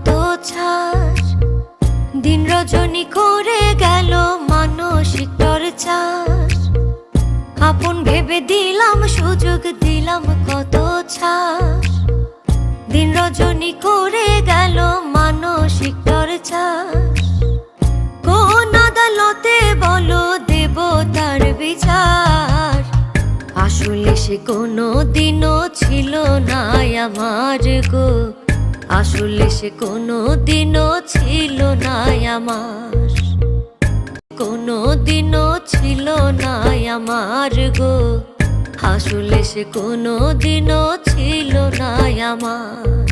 কত ছাস। দিন রজনী করে গেল মানসিক চাষ আপন ভেবে দিলাম, সুযোগ দিলাম কত ছাস। দিন রজনী করে গেল মানসিক চাষ কোন আদালতে বলো দেবতার বিচার। আসলে সে কোনো দিনও ছিল না আমার গো। আসলে সে কোনো দিনও ছিল না আমার। কোনো দিনও ছিল না আমার গো। আসলে সে কোনো দিনও ছিল না আমার।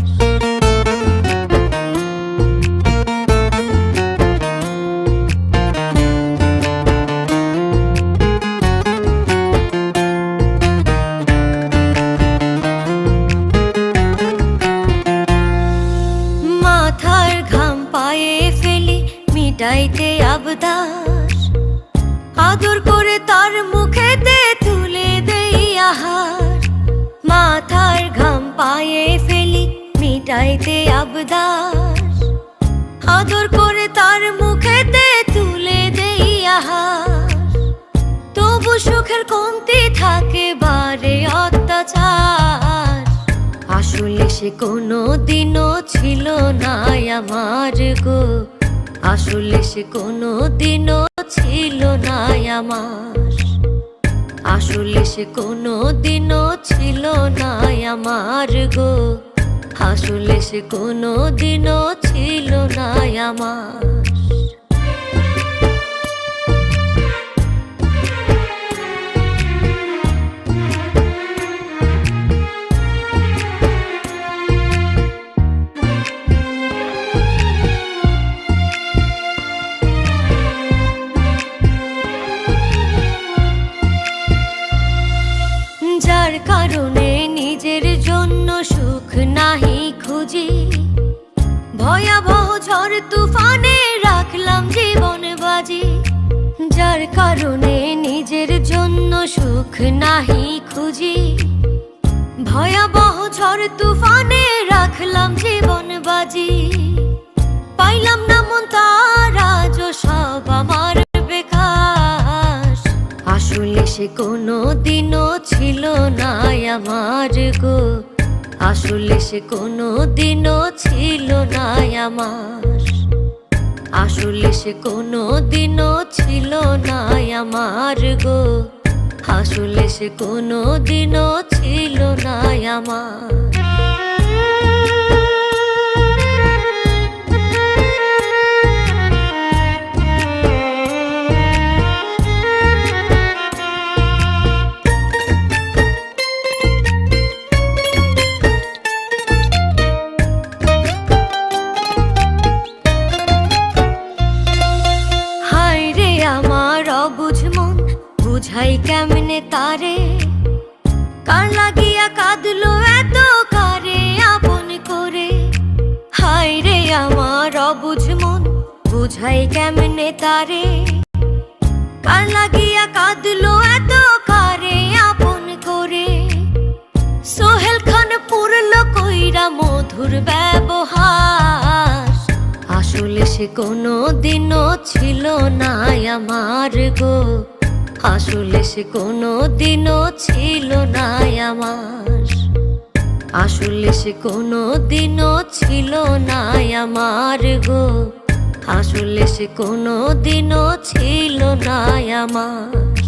মিটাইতে আবদার। আদর করে তার মুখে দে, তুলে দেই আহার। মাথার ঘাম পায়ে ফেলি, মিটাইতে আবদার। আদর করে তার মুখে দে, তুলে দেই আহার। তবু সুখের কমতি থাকে বারে অত্যাচার। আসলে সে কোনো দিনও ছিল না আমার গো। আসলে সে কোনো দিনও ছিল না আমার। আসলে সে কোনো দিনও ছিল না আমার গো। আসলে সে কোনো দিনও ছিল না আমার। যার কারণে নিজের জন্য সুখ নাহি খুঁজি। ভয়াবহ ঝড় তুফানে রাখলাম জীবন বাজি। যার কারণে নিজের জন্য সুখ নাহি খুঁজি। ভয়াবহ ঝড় তুফানে রাখলাম জীবন বাজি। পাইলাম না মন তার সব আমার বেকার। আসলে সে কোনো দিনও ছিল না আমার গো। আসলে সে কোনো দিনও ছিল না আমার। আসলে সে কোনো দিনও ছিল না আমার গো। আসলে সে কোনো দিনও ছিল না আমার। বুঝাই কেমনে তারে? কার লাগিয়া কাঁদলো এত কারে? আপন করে? হায় রে আমার অবুঝ মন, বুঝাই কেমনে তারে? কার লাগিয়া কাঁদলো এত কারে? আপন করে? সোহেল খান পুরলো কইরা মধুর ব্যবহার। আসলে সে কোনো দিনও ছিল না আমার গো। আসলে সে কোনো দিনও ছিল না আমার। আসলে সে কোনো দিনও ছিল না আমার গো। আসলে সে কোনো দিনও ছিল না আমার।